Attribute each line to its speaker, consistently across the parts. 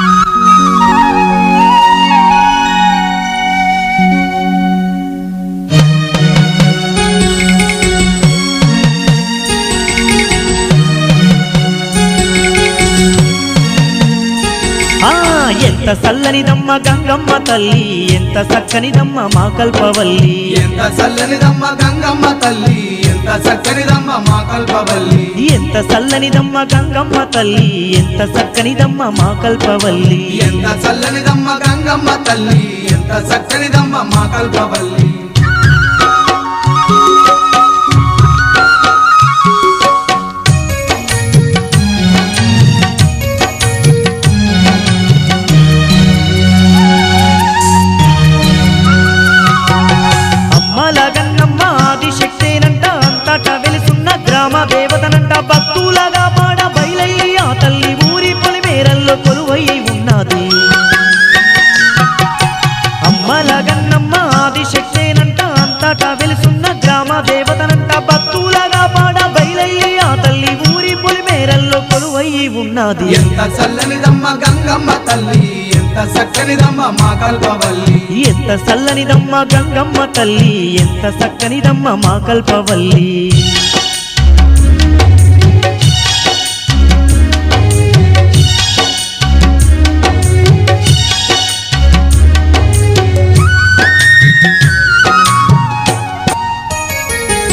Speaker 1: ఆ ఎంత చల్లనిదమ్మ గంగమ్మ తల్లి ఎంత చక్కనిదమ్మ మా కల్పవల్లి.
Speaker 2: ఎంత చల్లనిదమ్మ గంగమ్మ తల్లి ఎంత చక్కనిదమ్మ మా కల్పవల్లి.
Speaker 1: ఎంత చల్లనిదమ్మ గంగమ్మ తల్లి ఎంత చక్కనిదమ్మ మా కల్పవల్లి.
Speaker 2: ఎంత చల్లనిదమ్మ గంగమ్మ తల్లి ఎంత చక్కనిదమ్మ మా కల్పవల్లి.
Speaker 1: అమ్మల గన్నమ్మ ఆదిశక్తేనంట అంతట వెలుసున్న గ్రామ దేవతనంట. భక్తులగా పాడ బయలయ్యి ఆ తల్లి ఊరి పొలిమేరల్లో కొలువై ఉన్నది.
Speaker 2: ఎంత చల్లనిదమ్మ గంగమ్మ తల్లి ఎంత చక్కనిదమ్మ మా కల్పవల్లి.
Speaker 1: ఎంత చల్లనిదమ్మ గంగమ్మ తల్లి ఎంత చక్కనిదమ్మ మా కల్పవల్లి.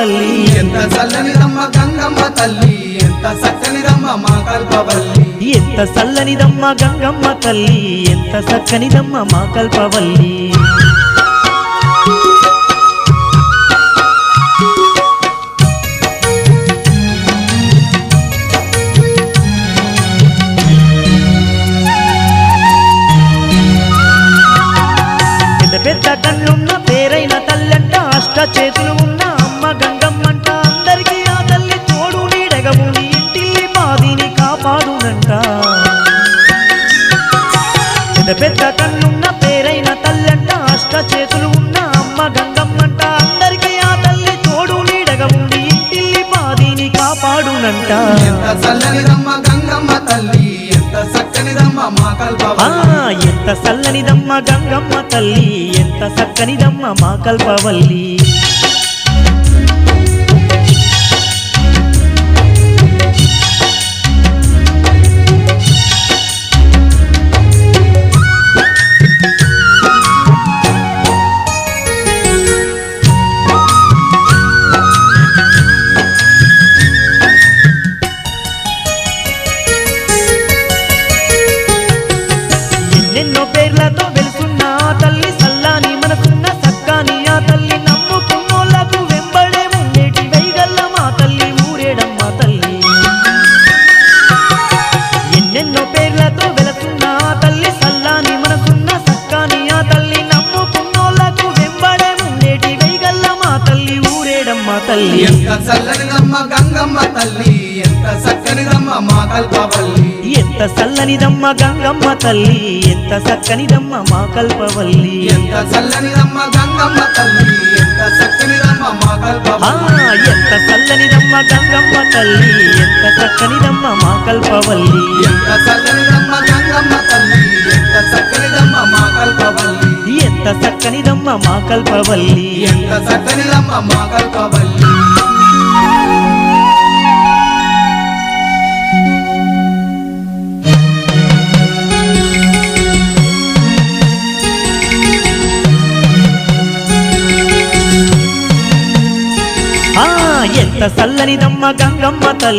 Speaker 1: తల్లి.
Speaker 2: ఎంత చల్లనిదమ్మ గంగమ్మ తల్లి ఎంత చక్కనిదమ్మ మా కల్పవల్లి.
Speaker 1: ఎంత చల్లనిదమ్మ గంగమ్మ తల్లి ఎంత చక్కనిదమ్మ మా కల్పవల్లి. పెద్ద పెద్ద కళ్ళున్న పేరైన తల్లంట అష్ట చేతులు కాపాడునంట.
Speaker 2: ఎంత చల్లనిదమ్మ గంగమ్మ తల్లి ఎంత చక్కనిదమ్మ మా
Speaker 1: ఆ
Speaker 2: కల్పవల్లి
Speaker 1: ఎంత చల్లనిదమ్మ గంగమ్మ తల్లి ఎంత చక్కనిదమ్మ మా కల్పవల్లి. ఎన్నో పేర్లతో వెలుసున్న ఆ తల్లి సల్లాని మనసున్న సక్కాని ఆ తల్లి నమ్ముకున్నోళ్ళకు వెంబడే ఉండేటి వైగల్ల మా తల్లి ఊరేడమ్మ తల్లి. ఎన్నెన్నో పేర్లతో వెలుసున్న ఆ తల్లి సల్లాని మనసున్న సక్కాని ఆ తల్లి నమ్ముకున్నోళ్ళకు వెంబడే ఉండేటి వైగల్ల మా తల్లి ఊరేడమ్మ తల్లి.
Speaker 2: ఎంత చల్లనిదమ్మ గంగమ్మ తల్లి ఎంత చక్కనిదమ్మ మా కల్పవల్లి.
Speaker 1: ఎంత చల్లనిదమ్మ గంగమ్మ తల్లి ఎంత చక్కనిదమ్మ మా కల్పవల్లి.
Speaker 2: ఎంత చల్లనిదమ్మ గంగమ్మ తల్లి ఎంత చక్కనిదమ్మ మా కల్పవల్లి.
Speaker 1: ఎంత చల్లనిదమ్మ గంగమ్మ తల్లి ఎంత చక్కనిదమ్మ మా కల్పవల్లి.
Speaker 2: ఎంత చల్లనిదమ్మ గంగమ్మ తల్లి ఎంత చక్కనిదమ్మ మా కల్పవల్లి.
Speaker 1: ఎంత చక్కనిదమ్మ మా కల్పవల్లి.
Speaker 2: ఎంత చక్కనిదమ్మ మా కల్పవల్లి.
Speaker 1: ఆ ఎంత గంగమ్మ తల్లి.